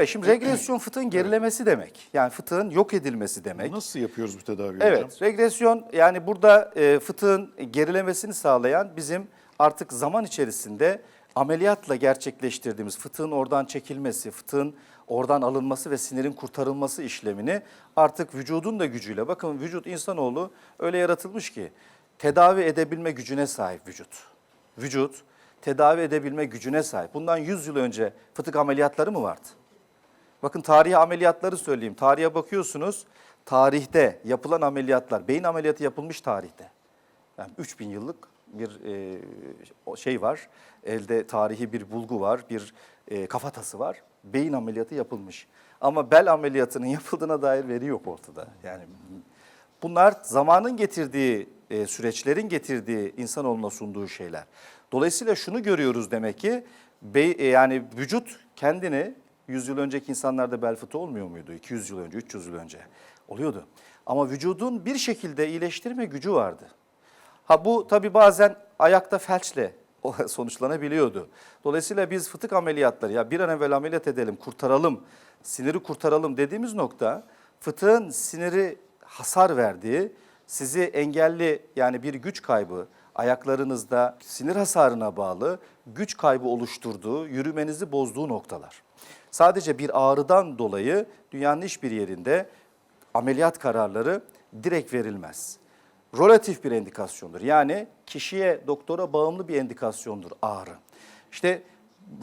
Evet şimdi regresyon fıtığın gerilemesi demek. Yani fıtığın yok edilmesi demek. Nasıl yapıyoruz bu tedaviyi Evet, hocam? regresyon yani burada e, fıtığın gerilemesini sağlayan bizim artık zaman içerisinde ameliyatla gerçekleştirdiğimiz fıtığın oradan çekilmesi, fıtığın oradan alınması ve sinirin kurtarılması işlemini artık vücudun da gücüyle, bakın vücut insanoğlu öyle yaratılmış ki tedavi edebilme gücüne sahip vücut. Vücut tedavi edebilme gücüne sahip. Bundan 100 yıl önce fıtık ameliyatları mı vardı? Bakın tarihi ameliyatları söyleyeyim. Tarihe bakıyorsunuz. Tarihte yapılan ameliyatlar, beyin ameliyatı yapılmış tarihte. Yani 3000 yıllık bir e, şey var. Elde tarihi bir bulgu var, bir e, kafatası var. Beyin ameliyatı yapılmış. Ama bel ameliyatının yapıldığına dair veri yok ortada. Yani bunlar zamanın getirdiği, e, süreçlerin getirdiği insanoğluna sunduğu şeyler. Dolayısıyla şunu görüyoruz demek ki yani vücut kendini 100 yıl önceki insanlarda bel fıtığı olmuyor muydu? 200 yıl önce, 300 yıl önce oluyordu. Ama vücudun bir şekilde iyileştirme gücü vardı. Ha bu tabii bazen ayakta felçle sonuçlanabiliyordu. Dolayısıyla biz fıtık ameliyatları ya bir an evvel ameliyat edelim, kurtaralım, siniri kurtaralım dediğimiz nokta fıtığın siniri hasar verdiği, sizi engelli yani bir güç kaybı, ayaklarınızda sinir hasarına bağlı güç kaybı oluşturduğu, yürümenizi bozduğu noktalar. Sadece bir ağrıdan dolayı dünyanın hiçbir yerinde ameliyat kararları direkt verilmez. Relatif bir endikasyondur. Yani kişiye, doktora bağımlı bir endikasyondur ağrı. İşte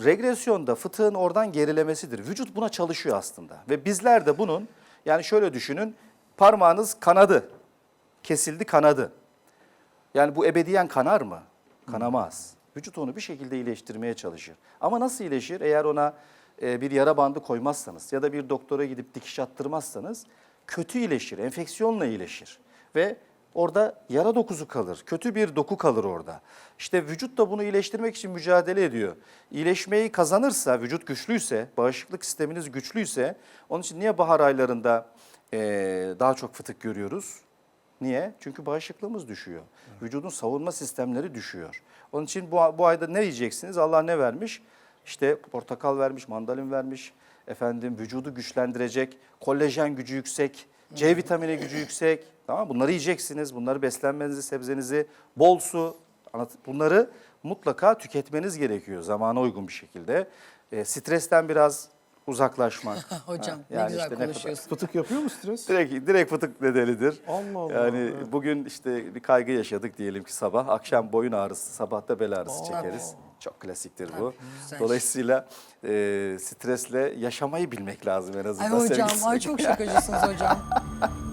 regresyonda fıtığın oradan gerilemesidir. Vücut buna çalışıyor aslında. Ve bizler de bunun, yani şöyle düşünün, parmağınız kanadı, kesildi kanadı. Yani bu ebediyen kanar mı? Kanamaz. Vücut onu bir şekilde iyileştirmeye çalışır. Ama nasıl iyileşir? Eğer ona e, bir yara bandı koymazsanız ya da bir doktora gidip dikiş attırmazsanız kötü iyileşir, enfeksiyonla iyileşir. Ve orada yara dokuzu kalır, kötü bir doku kalır orada. İşte vücut da bunu iyileştirmek için mücadele ediyor. İyileşmeyi kazanırsa, vücut güçlüyse, bağışıklık sisteminiz güçlüyse, onun için niye bahar aylarında e, daha çok fıtık görüyoruz? Niye? Çünkü bağışıklığımız düşüyor. Vücudun savunma sistemleri düşüyor. Onun için bu, bu ayda ne yiyeceksiniz? Allah ne vermiş? İşte portakal vermiş, mandalin vermiş. Efendim vücudu güçlendirecek, kollajen gücü yüksek, C vitamini gücü yüksek. Tamam mı? Bunları yiyeceksiniz. Bunları beslenmenizi, sebzenizi, bol su. anlat- Bunları mutlaka tüketmeniz gerekiyor zamana uygun bir şekilde. E, stresten biraz uzaklaşmak. Hocam Ha, ne yani güzel işte ne kadar- konuşuyorsun. Fıtık yapıyor mu stres? Direkt, direkt fıtık nedenidir. Allah Allah, Yani evet. bugün işte bir kaygı yaşadık diyelim ki sabah. Akşam boyun ağrısı, sabah da bel ağrısı Aa. çekeriz. Çok klasiktir bu. güzel. Dolayısıyla e, stresle yaşamayı bilmek lazım en azından. Ay hocam, ay çok şakacısınız hocam.